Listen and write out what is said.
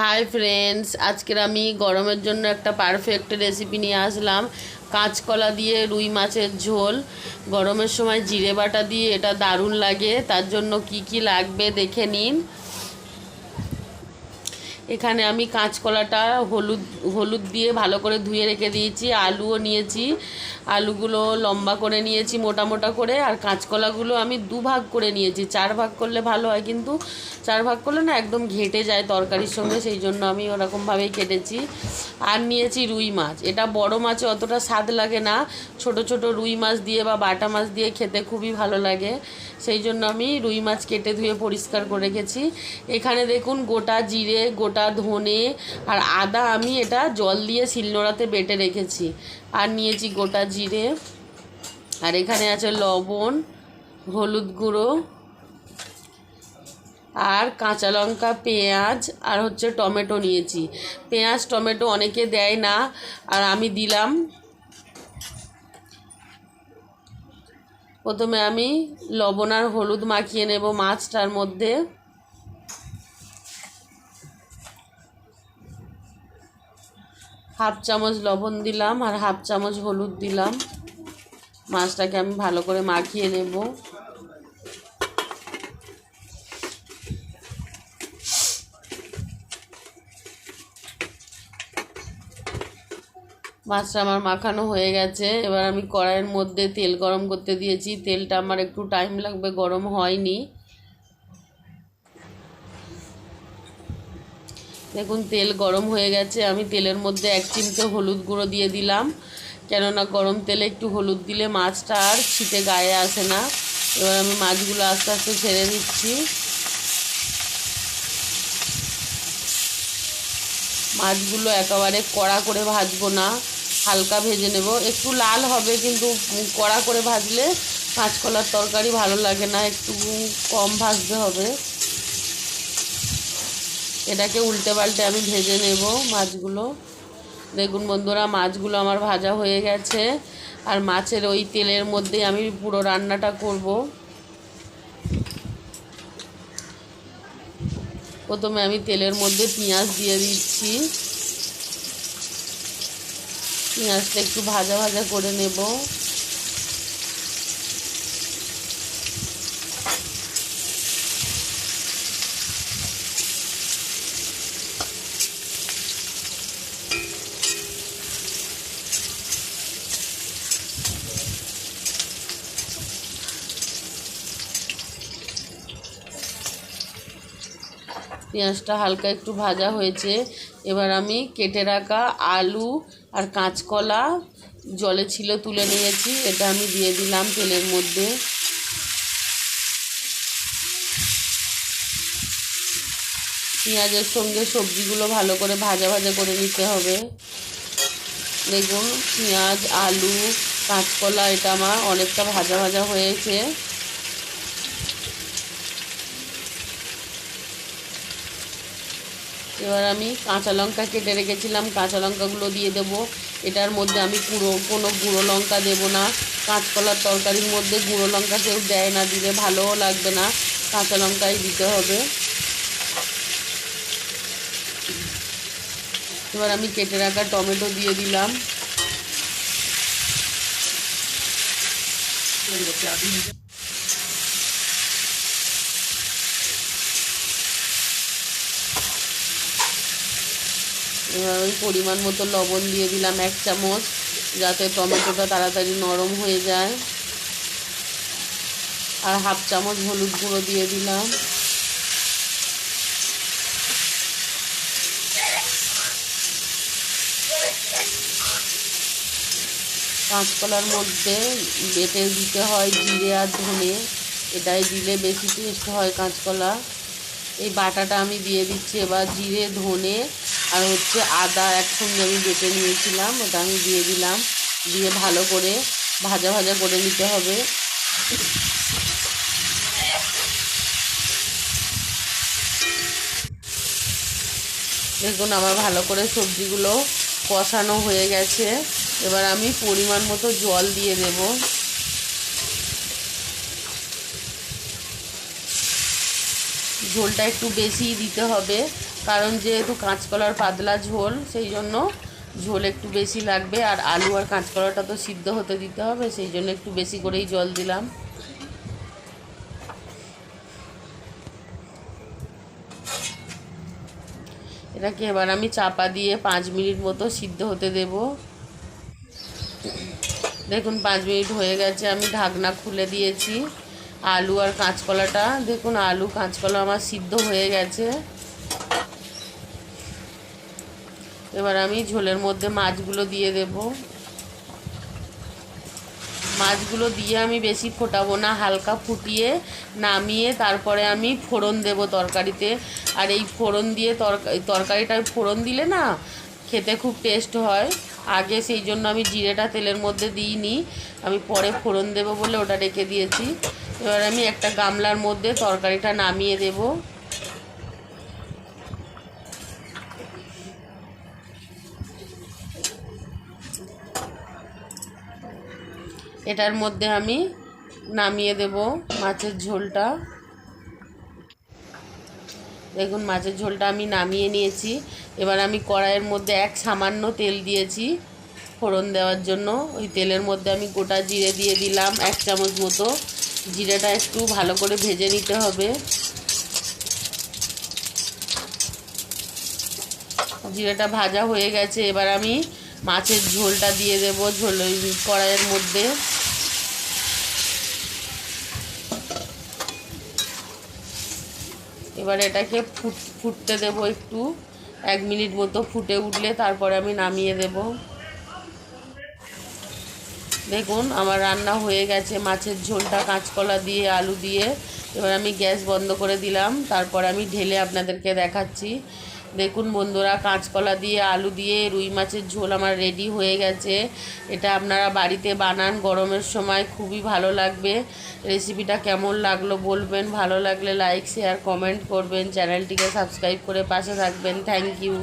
Hi friends আজকের আমি গরমের জন্য একটা পারফেক্ট রেসিপি নিয়ে আসলাম। কাঁচকলা দিয়ে রুই মাছের ঝোল। গরমের সময় জিরে বাটা দিয়ে এটা দারুণ লাগে, তার জন্য কি কি লাগবে দেখে নিন। এখানে আমি কাঁচকলাটা হলুদ হলুদ দিয়ে ভালো করে ধুয়ে রেখে দিয়েছি, আলুও নিয়েছি, আলুগুলো লম্বা করে নিয়েছি, মোটা মোটা করে, আর কাঁচকলাগুলো আমি দু ভাগ করে নিয়েছি। চার ভাগ করলে ভালো হয় কিন্তু, চার ভাগ করলে না একদম ঘেটে যায় তরকারির সঙ্গে, সেই জন্য আমি ওরকমভাবেই কেটেছি। আর নিয়েছি রুই মাছ। এটা বড় মাছে অতটা স্বাদ লাগে না। ছোট ছোট রুই মাছ দিয়ে বা বাটা মাছ দিয়ে খেতে খুবই ভালো লাগে। সেই জন্য আমি রুই মাছ কেটে ধুয়ে পরিষ্কার করে রেখেছি। এখানে দেখুন গোটা জিরে, গোটা ধনে আর আদা আমি এটা জল দিয়ে শিলনোড়াতে বেটে রেখেছি। আর নিয়েছি গোটা জিরে। আর এখানে আছে লবণ, হলুদ গুঁড়ো আর কাঁচা লঙ্কা, পেঁয়াজ আর হচ্ছে টমেটো নিয়েছি। পেঁয়াজ, টমেটো অনেকে দেয় না। আর আমি দিলাম প্রথমে আমি লবণ আর হলুদ মাখিয়ে নেব মাছটার মধ্যে। হাফ চামচ লবণ দিলাম আর হাফ চামচ হলুদ দিলাম। মাছটাকে আমি ভালো করে মাখিয়ে নেব। মাছটা আমার মাখানো হয়ে গেছে। এবার আমি কড়াইয়ের মধ্যে তেল গরম করতে দিয়েছি। তেলটা আমার একটু টাইম লাগবে, গরম হয়নি। দেখুন, তেল গরম হয়ে গেছে। আমি তেলের মধ্যে এক চিমটে হলুদ গুঁড়ো দিয়ে দিলাম। কেননা গরম তেলে একটু হলুদ দিলে মাছটা আর ছিটে গায়ে আসে না। এবার আমি মাছগুলো আস্তে আস্তে ছেড়ে দিচ্ছি। মাছগুলো একেবারে কড়া করে ভাজবো না, হালকা ভেজে নেব। একটু লাল হবে কিন্তু কড়া করে ভাজলে কাঁচকলার তরকারি ভালো লাগে না, একটু কম ভাজতে হবে। এটাকে উল্টে পাল্টে আমি ভেজে নেব মাছগুলো। দেখুন বন্ধুরা, মাছগুলো আমার ভাজা হয়ে গেছে। আর মাছের ওই তেলের মধ্যেই আমি পুরো রান্নাটা করব। প্রথমে আমি তেলের মধ্যে পেঁয়াজ দিয়ে দিচ্ছি। পেঁয়াজটা একটু ভাজা ভাজা করে নেব। পেঁয়াজটা হালকা একটু ভাজা হয়েছে। এবার আমি কেটে রাখা আলু আর কাঁচকলা জলে ছিল তুলে নিয়েছি। এটা আমি দিয়ে দিলাম তেলের মধ্যে। পেঁয়াজের সঙ্গে সবজিগুলো ভালো করে ভাজা ভাজা করে নিতে হবে। দেখুন, পেঁয়াজ, আলু, কাঁচকলা, এটা আমার অনেকটা ভাজা ভাজা হয়েছে। এবার আমি কাঁচা লঙ্কা কেটে রেখেছিলাম, কাঁচা লঙ্কাগুলো দিয়ে দেবো। এটার মধ্যে আমি গুঁড়ো, কোনো গুঁড়ো লঙ্কা দেবো না। কাঁচকলার তরকারির মধ্যে গুঁড়ো লঙ্কা কেউ দেয় না, দিলে ভালোও লাগবে না। কাঁচা লঙ্কাই দিতে হবে। এবার আমি কেটে রাখা টমেটো দিয়ে দিলাম। এবার পরিমাণ মতো লবণ দিয়ে দিলাম এক চামচ, যাতে টমেটোটা তাড়াতাড়ি নরম হয়ে যায়। আর হাফ চামচ হলুদ গুঁড়ো দিয়ে দিলাম। কাঁচকলার মধ্যে বেটে দিতে হয় জিরে আর ধনে। এটাই দিলে বেশি টেস্ট হয় কাঁচকলা। এই বাটাটা আমি দিয়ে দিচ্ছি এবার জিরে, ধনে আর হচ্ছে আদা একসঙ্গে আমি বেটে নিয়েছিলাম, ওটা আমি দিয়ে দিলাম। দিয়ে ভালো করে ভাজা ভাজা করে নিতে হবে। দেখুন, আমার ভালো করে সবজিগুলো কষানো হয়ে গেছে। এবার আমি পরিমাণ মতো জল দিয়ে দেব। ঝোলটা একটু বেশিই দিতে হবে। কারণ যেহেতু কাঁচকলার পাতলা ঝোল, সেই জন্য ঝোল একটু বেশি লাগবে। আর আলু আর কাঁচকলাটা তো সিদ্ধ হতে দিতে হবে, সেই জন্য একটু বেশি করেই জল দিলাম। এটাকে এবার আমি চাপা দিয়ে পাঁচ মিনিট মতো সিদ্ধ হতে দেব। দেখুন, পাঁচ মিনিট হয়ে গেছে, আমি ঢাকনা খুলে দিয়েছি। আলু আর কাঁচকলাটা, দেখুন, আলু, কাঁচকলা আমার সিদ্ধ হয়ে গেছে। এবার আমি ঝোলের মধ্যে মাছগুলো দিয়ে দেব। মাছগুলো দিয়ে আমি বেশি ফোটাবো না, হালকা ফুটিয়ে নামিয়ে তারপরে আমি ফোড়ন দেব তরকারিতে। আর এই ফোড়ন দিয়ে তরকারি তরকারিটায় ফোড়ন দিলে না খেতে খুব টেস্ট হয়। আগে সেই জন্য আমি জিরেটা তেলের মধ্যে দিইনি, আমি পরে ফোড়ন দেব বলে ওটা রেখে দিয়েছি। এবার আমি একটা গামলার মধ্যে তরকারিটা নামিয়ে দেবো। এটার মধ্যে আমি নামিয়ে দেব মাছের ঝোলটা। দেখুন, মাছের ঝোলটা আমি নামিয়ে নিয়েছি। এবার আমি কড়াইয়ের মধ্যে এক সামান্য তেল দিয়েছি ফোড়ন দেওয়ার জন্য। ওই তেলের মধ্যে আমি গোটা জিরে দিয়ে দিলাম এক চামচ মতো। জিরেটা একটু ভালো করে ভেজে নিতে হবে। জিরেটা ভাজা হয়ে গেছে। এবার আমি মাছের ঝোলটা দিয়ে দেবো ঝোল কড়াইয়ের মধ্যে। এবার এটাকে ফুট, ফুটতে দেব একটু। এক মিনিট মতো ফুটে উঠলে তারপরে আমি নামিয়ে দেব। দেখুন, আমার রান্না হয়ে গেছে। মাছের ঝোলটা, কাঁচকলা দিয়ে, আলু দিয়ে। এবার আমি গ্যাস বন্ধ করে দিলাম। তারপর আমি ঢেলে আপনাদেরকে দেখাচ্ছি। দেখুন বন্ধুরা, কাঁচকলা দিয়ে, আলু দিয়ে, রুই মাছের ঝোল আমার রেডি হয়ে গেছে। এটা আপনারা বাড়িতে বানান, গরমের সময় খুবই ভালো লাগবে। রেসিপিটা কেমন লাগল বলবেন, ভালো লাগলে লাইক শেয়ার কমেন্ট করবেন। চ্যানেলটিকে সাবস্ক্রাইব করে পাশে থাকবেন। Thank you